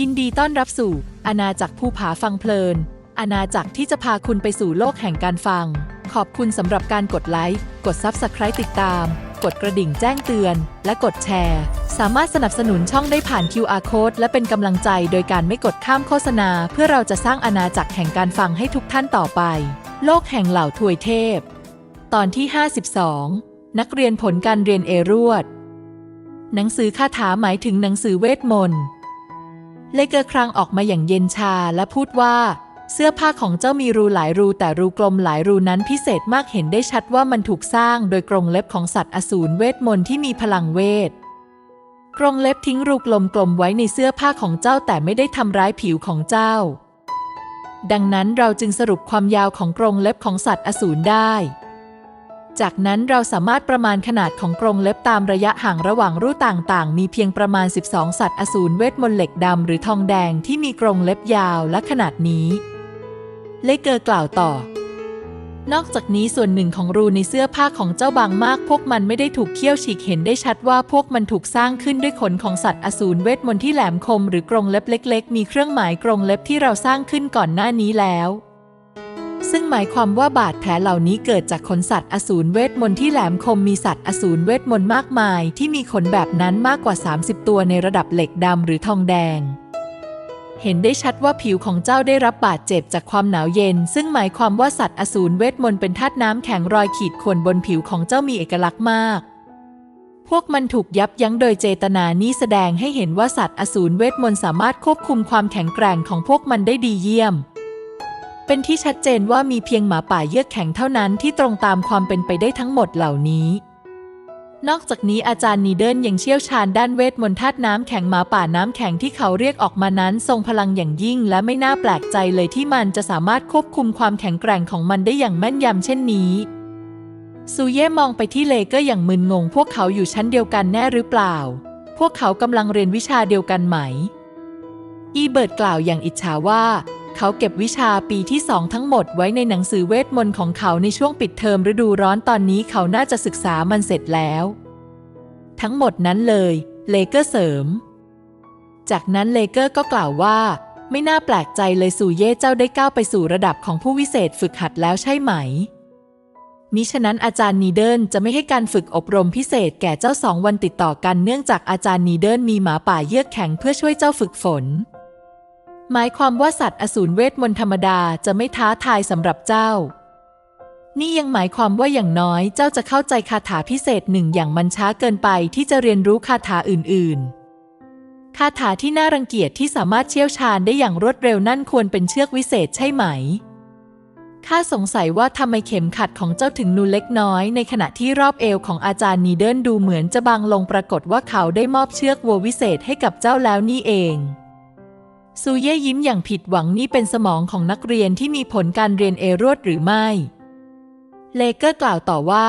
ยินดีต้อนรับสู่ อาณาจักรภูผาฟังเพลิน อาณาจักรที่จะพาคุณไปสู่โลกแห่งการฟัง ขอบคุณสำหรับการกดไลค์ กด Subscribe ติดตาม กดกระดิ่งแจ้งเตือน และกดแชร์ สามารถสนับสนุนช่องได้ผ่าน QR Code และเป็นกำลังใจโดยการไม่กดข้ามโฆษณา เพื่อเราจะสร้างอาณาจักรแห่งการฟังให้ทุกท่านต่อไป โลกแห่งเหล่าทวยเทพ ตอนที่ 52 นักเรียนผลการเรียนเอรวดหนังสือคาถาหมายถึงหนังสือเวทมนต์ เลเกอร์ครางออกมาอย่างเย็นชาและพูดว่า เสื้อผ้าของเจ้ามีรูหลายรูแต่รูกลมหลายรูนั้นพิเศษมากเห็นได้ชัดว่ามันถูกสร้างโดยกรงเล็บของสัตว์อสูรเวทมนต์ที่มีพลังเวท กรงเล็บทิ้งรูกลมกลมไว้ในเสื้อผ้าของเจ้าแต่ไม่ได้ทำร้ายผิวของเจ้า ดังนั้นเราจึงสรุปความยาวของกรงเล็บของสัตว์อสูรได้ จากนั้นเราสามารถประมาณขนาดของกรงเล็บตามระยะห่างระหว่างรูต่างๆ มีเพียงประมาณ 12 สัตว์อสูรเวทมนต์เหล็กดำหรือทองแดงที่มีกรงเล็บยาวและขนาดนี้เลเกอร์กล่าวต่อ นอกจากนี้ส่วนหนึ่งของรูในเสื้อผ้าของเจ้าบางมาก พวกมันไม่ได้ถูกเคี่ยวฉีกเห็นได้ชัดว่าพวกมันถูกสร้างขึ้นด้วยขนของสัตว์อสูรเวทมนต์ที่แหลมคมหรือกรงเล็บเล็ก ๆ มีเครื่องหมายกรงเล็บที่เราสร้างขึ้นก่อนหน้านี้แล้ว ซึ่งหมายความว่าบาดแผลเหล่านี้เกิดจากขนสัตว์อสูรเวทมนต์ที่แหลมคมมีสัตว์อสูรเวทมนต์มากมาย ที่มีขนแบบนั้นมากกว่า 30 ตัวในระดับเหล็กดำหรือทองแดง เห็นได้ชัดว่าผิวของเจ้าได้รับบาดเจ็บจากความหนาวเย็น ซึ่งหมายความว่าสัตว์อสูรเวทมนต์เป็นธาตุน้ำแข็งรอยขีดข่วนบนผิวของเจ้ามีเอกลักษณ์มากพวกมันถูกยับยั้งโดยเจตนานี้แสดงให้เห็นว่าสัตว์อสูรเวทมนต์สามารถควบคุมความแข็งแกร่งของพวกมันได้ดีเยี่ยม เป็นที่ชัดเจนว่ามีเพียงหมาป่าเยือกแข็งเท่านั้นที่ตรงตามความเป็นไปได้ทั้งหมดเหล่านี้ นอกจากนี้อาจารย์นีเดิลยังเชี่ยวชาญด้านเวทมนต์ธาตุน้ำแข็งหมาป่าน้ำแข็งที่เขาเรียกออกมานั้นทรงพลังอย่างยิ่ง และไม่น่าแปลกใจเลยที่มันจะสามารถควบคุมความแข็งแกร่งของมันได้อย่างแม่นยำเช่นนี้ซูเย่มองไปที่เลก็อย่างมึนงง พวกเขาอยู่ชั้นเดียวกันแน่หรือเปล่า พวกเขากำลังเรียนวิชาเดียวกันไหม อีเบิร์ดกล่าวอย่างอิจฉาว่า เขาเก็บวิชาปีที่สองทั้งหมดไว้ในหนังสือเวทมนต์ของเขาในช่วงปิดเทอมฤดูร้อนตอนนี้เขาน่าจะศึกษามันเสร็จแล้ว ทั้งหมดนั้นเลย เลเกอร์เสริม จากนั้นเลเกอร์ก็กล่าวว่า ไม่น่าแปลกใจเลยสู่เย่เจ้าได้ก้าวไปสู่ระดับของผู้วิเศษฝึกหัดแล้วใช่ไหมมิฉะนั้นอาจารย์นีเดิลจะไม่ให้การฝึกอบรมพิเศษแก่เจ้าสองวันติดต่อกันเนื่องจากอาจารย์นีเดิลมีหมาป่าเยือกแข็งเพื่อช่วยเจ้าฝึกฝน หมายความว่าสัตว์อสูรเวทมนต์ธรรมดาจะไม่ท้าทายสำหรับเจ้า นี่ยังหมายความว่าอย่างน้อยเจ้าจะเข้าใจคาถาพิเศษหนึ่งอย่างมันช้าเกินไปที่จะเรียนรู้คาถาอื่น ๆ คาถาที่น่ารังเกียจที่สามารถเชี่ยวชาญได้อย่างรวดเร็วนั่นควรเป็นเชือกวิเศษใช่ไหมข้าสงสัยว่าทำไมเข็มขัดของเจ้าถึงนูเล็กน้อย ในขณะที่รอบเอวของอาจารย์นีเดิลดูเหมือนจะบางลงปรากฏว่าเขาได้มอบเชือกวัววิเศษให้กับเจ้าแล้วนี่เอง ซูเย่ยิ้มอย่างผิดหวังนี่เป็นสมองของนักเรียนที่มีผลการเรียนเอรวดหรือไม่ เลเกอร์กล่าวต่อว่า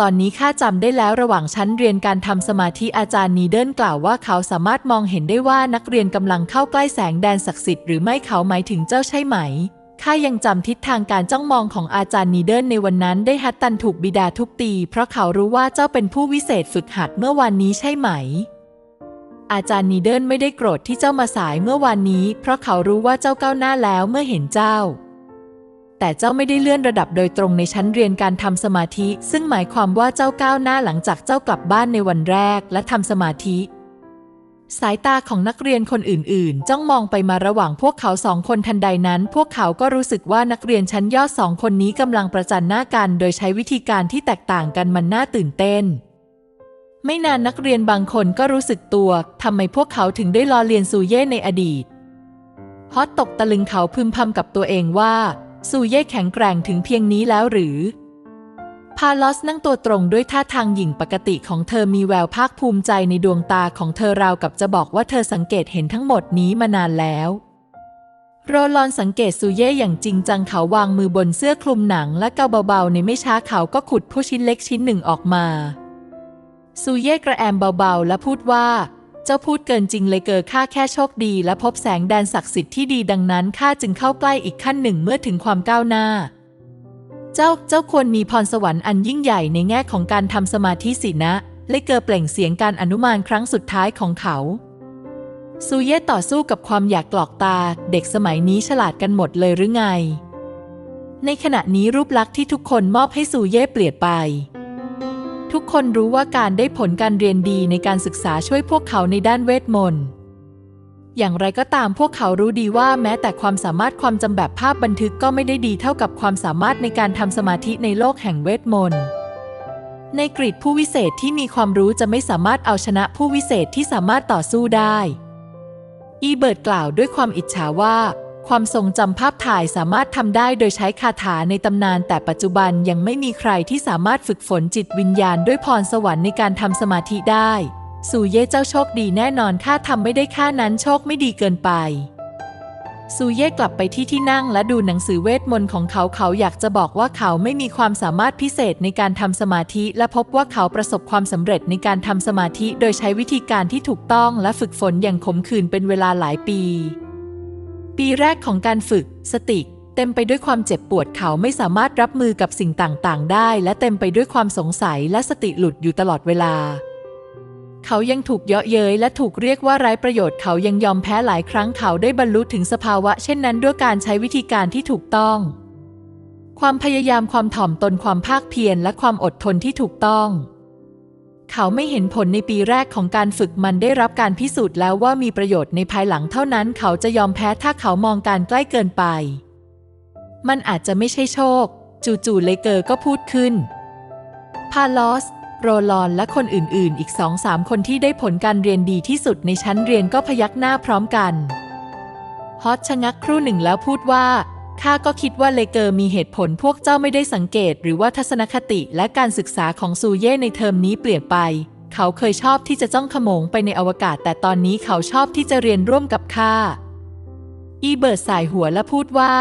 ตอนนี้ข้าจำได้แล้วระหว่างชั้นเรียนการทำสมาธิอาจารย์นีเดิลกล่าวว่าเขาสามารถมองเห็นได้ว่านักเรียนกำลังเข้าใกล้แสงแดนศักดิ์สิทธิ์หรือไม่เขาหมายถึงเจ้าใช่ไหมข้ายังจำทิศทางการจ้องมองของอาจารย์นีเดิลในวันนั้นได้ฮัตตันถูกบิดาทุบตี เพราะเขารู้ว่าเจ้าเป็นผู้วิเศษฝึกหัดเมื่อวันนี้ใช่ไหม อาจารย์นีเดิลไม่ได้โกรธที่เจ้ามาสายเมื่อวานนี้ เพราะเขารู้ว่าเจ้าก้าวหน้าแล้วเมื่อเห็นเจ้า แต่เจ้าไม่ได้เลื่อนระดับโดยตรงในชั้นเรียนการทำสมาธิ ซึ่งหมายความว่าเจ้าก้าวหน้าหลังจากเจ้ากลับบ้านในวันแรกและทำสมาธิ สายตาของนักเรียนคนอื่นๆ จ้องมองไปมาระหว่างพวกเขาสองคนทันใดนั้น พวกเขาก็รู้สึกว่านักเรียนชั้นยอดสองคนนี้กำลังประจันหน้ากัน โดยใช้วิธีการที่แตกต่างกันมันน่าตื่นเต้น ไม่นานนักเรียนบางคนก็รู้สึกตัว ทำไมพวกเขาถึงได้ล้อเลียนซูเย่ในอดีต ฮอตตกตะลึงเขาพึมพำกับตัวเองว่า ซูเย่แข็งแกร่งถึงเพียงนี้แล้วหรือ พาลอสนั่งตัวตรงด้วยท่าทางหญิงปกติของเธอมีแววภาคภูมิใจในดวงตาของเธอราวกับจะบอกว่าเธอสังเกตเห็นทั้งหมดนี้มานานแล้วโรลอนสังเกตซูเย่อย่างจริงจังเขาวางมือบนเสื้อคลุมหนังและเกาเบาๆในไม่ช้าเขาก็ขุดผู้ชิ้นเล็กชิ้นหนึ่งออกมา ซูเย่กระแอมเบาๆ และพูดว่า เจ้าพูดเกินจริงเลยเกิดข้าแค่โชคดี และพบแสงแดนศักดิ์สิทธิ์ที่ดีดังนั้นข้าจึงเข้าใกล้อีกขั้นหนึ่งเมื่อถึงความก้าวหน้า เจ้าเจ้าควรมีพรสวรรค์อันยิ่งใหญ่ในแง่ของการทำสมาธิสินะเลยเกอร์เปล่งเสียงการอนุมานครั้งสุดท้ายของเขาซูเย่ต่อสู้กับความอยากกรอกตา เด็กสมัยนี้ฉลาดกันหมดเลยหรือไง ในขณะนี้รูปลักษณ์ที่ทุกคนมอบให้ซูเย่เปลี่ยนไป ทุกคนรู้ว่าการได้ผลการเรียนดีในการศึกษาช่วยพวกเขาในด้านเวทมนต์ อย่างไรก็ตามพวกเขารู้ดีว่าแม้แต่ความสามารถความจำแบบภาพบันทึกก็ไม่ได้ดีเท่ากับความสามารถในการทำสมาธิในโลกแห่งเวทมนต์ ในกรีดผู้วิเศษที่มีความรู้จะไม่สามารถเอาชนะผู้วิเศษที่สามารถต่อสู้ได้ อีเบิร์ตกล่าวด้วยความอิจฉาว่า ความทรงจำภาพถ่ายสามารถทำได้โดยใช้คาถาในตำนาน แต่ปัจจุบันยังไม่มีใครที่สามารถฝึกฝนจิตวิญญาณด้วยพรสวรรค์ในการทำสมาธิได้ สู่เย่เจ้าโชคดีแน่นอนข้าทำไม่ได้ค่านั้นโชคไม่ดีเกินไปซูเย่กลับไปที่ที่นั่งและดูหนังสือเวทมนต์ของเขาเขาอยากจะบอกว่าเขาไม่มีความสามารถพิเศษในการทำสมาธิ และพบว่าเขาประสบความสำเร็จในการทำสมาธิ โดยใช้วิธีการที่ถูกต้องและฝึกฝนอย่างขมขื่นเป็นเวลาหลายปี ปีแรกของการฝึก สติเต็มไปด้วยความเจ็บปวดเขาไม่สามารถรับมือกับสิ่งต่างๆ ได้ และเต็มไปด้วยความสงสัยและสติหลุดอยู่ตลอดเวลา เขายังถูกเยาะเย้ยและถูกเรียกว่าไร้ประโยชน์เขายังยอมแพ้หลายครั้งเขาได้บรรลุถึงสภาวะ เช่นนั้นด้วยการใช้วิธีการที่ถูกต้อง ความพยายามความถ่อมตนความภาคเพียรและความอดทนที่ถูกต้อง เขาไม่เห็นผลในปีแรกของการฝึกมันได้รับการพิสูจน์แล้วว่ามีประโยชน์ในภายหลังเท่านั้น เขาจะยอมแพ้ถ้าเขามองการใกล้เกินไป มันอาจจะไม่ใช่โชค จู่ๆเลเกอร์ก็พูดขึ้น พาลอส โรลอนและคนอื่นๆ อีกสองสามคนที่ได้ผลการเรียนดีที่สุดในชั้นเรียนก็พยักหน้าพร้อมกัน ฮอตชะงักครู่หนึ่งแล้วพูดว่า ข้าก็คิดว่าเลเกอร์มีเหตุผลพวกเจ้าไม่ได้สังเกต หรือว่าทัศนคติและการศึกษาของซูเย่ในเทอมนี้เปลี่ยนไป เขาเคยชอบที่จะจ้องขโมงไปในอวกาศ แต่ตอนนี้เขาชอบที่จะเรียนร่วมกับข้า อีเบิร์ตสายหัวและพูดว่า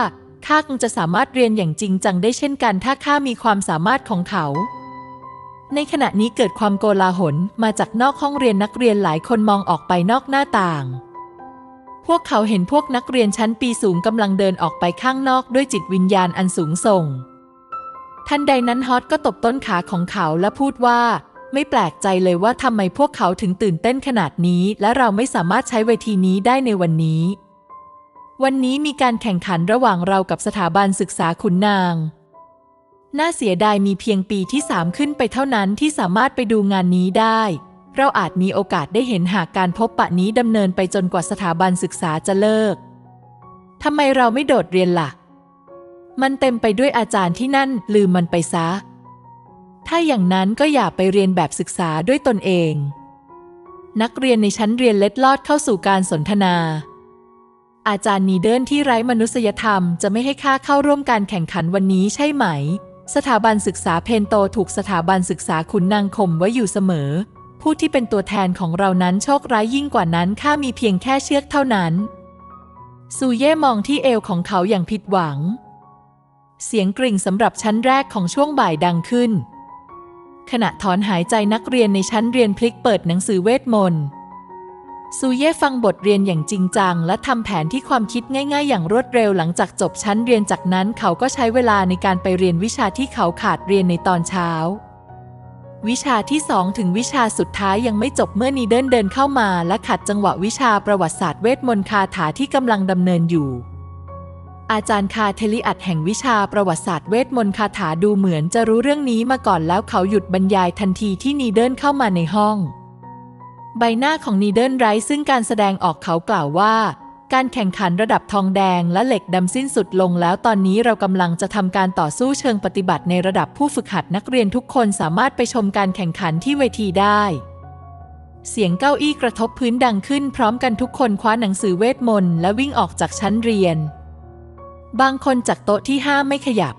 ข้าคงจะสามารถเรียนอย่างจริงจังได้เช่นกัน ถ้าข้ามีความสามารถของเขา ในขณะนี้เกิดความโกลาหลมาจากนอกห้องเรียนนักเรียนหลายคนมองออกไปนอกหน้าต่าง พวกเขาเห็นพวกนักเรียนชั้นปีสูงกำลังเดินออกไปข้างนอกด้วยจิตวิญญาณอันสูงส่ง ทันใดนั้นฮอตก็ตบต้นขาของเขาและพูดว่า ไม่แปลกใจเลยว่าทำไมพวกเขาถึงตื่นเต้นขนาดนี้ และเราไม่สามารถใช้เวทีนี้ได้ในวันนี้ วันนี้มีการแข่งขันระหว่างเรากับสถาบันศึกษาขุนนาง น่าเสียดายมีเพียงปีที่สามขึ้นไปเท่านั้นที่สามารถไปดูงานนี้ได้ เราอาจมีโอกาสได้เห็นหากการพบปะนี้ดำเนินไปจนกว่าสถาบันศึกษาจะเลิก ทำไมเราไม่โดดเรียนล่ะ มันเต็มไปด้วยอาจารย์ที่นั่นลืมมันไปซะ ถ้าอย่างนั้นก็อย่าไปเรียนแบบศึกษาด้วยตนเอง นักเรียนในชั้นเรียนเล็ดลอดเข้าสู่การสนทนา อาจารย์นีเดิลที่ไร้มนุษยธรรมจะไม่ให้ข้าเข้าร่วมการแข่งขันวันนี้ใช่ไหม สถาบันศึกษาเพนโตถูกสถาบันศึกษาขุนนางข่มไว้อยู่เสมอ ผู้ที่เป็นตัวแทนของเรานั้นโชคร้ายยิ่งกว่านั้นข้ามีเพียงแค่เชือกเท่านั้น ซูเย่มองที่เอวของเขาอย่างผิดหวัง เสียงกริ่งสำหรับชั้นแรกของช่วงบ่ายดังขึ้น ขณะถอนหายใจนักเรียนในชั้นเรียนพลิกเปิดหนังสือเวทมนต์ซูเย่ฟังบทเรียนอย่างจริงจัง และทำแผนที่ความคิดง่าย ๆ อย่างรวดเร็วหลังจากจบชั้นเรียนจากนั้นเขาก็ใช้เวลาในการไปเรียนวิชาที่เขาขาดเรียนในตอนเช้า วิชาที่สองถึงวิชาสุดท้ายยังไม่จบเมื่อนีเดิลเดินเข้ามา และขัดจังหวะวิชาประวัติศาสตร์เวทมนต์คาถาที่กำลังดำเนินอยู่ อาจารย์คาเทลิอัดแห่งวิชาประวัติศาสตร์เวทมนต์คาถาดูเหมือนจะรู้เรื่องนี้มาก่อนแล้วเขาหยุดบรรยายทันทีที่นีเดิลเข้ามาในห้อง ใบหน้าของนีเดิลไร้ซึ่งการแสดงออกเขากล่าวว่า การแข่งขันระดับทองแดงและเหล็กดำสิ้นสุดลงแล้วตอนนี้เรากำลังจะทำการต่อสู้เชิงปฏิบัติในระดับผู้ฝึกหัดนักเรียนทุกคนสามารถไปชมการแข่งขันที่เวทีได้ เสียงเก้าอี้กระทบพื้นดังขึ้น พร้อมกันทุกคนคว้าหนังสือเวทมนต์และวิ่งออกจากชั้นเรียน บางคนจากโต๊ะที่ห้าไม่ขยับ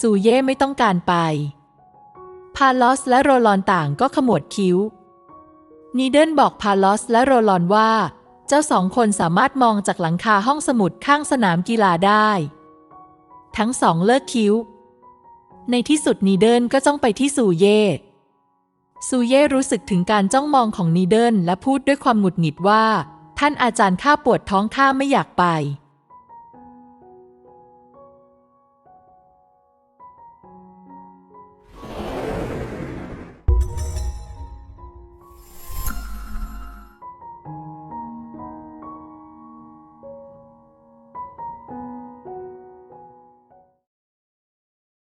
ซูเย่ไม่ต้องการไปพาลอสและโรลอนต่างก็ขมวดคิ้วนีเดิลบอกพาลอสและโรลอนว่า เจ้าสองคนสามารถมองจากหลังคาห้องสมุดข้างสนามกีฬาได้ ทั้งสองเลิกคิ้ว ในที่สุดนีเดิลก็จ้องไปที่ซูเย่ซูเย่รู้สึกถึงการจ้องมองของนีเดิลและพูดด้วยความหงุดหงิดว่า ท่านอาจารย์ข้าปวดท้องข้าไม่อยากไป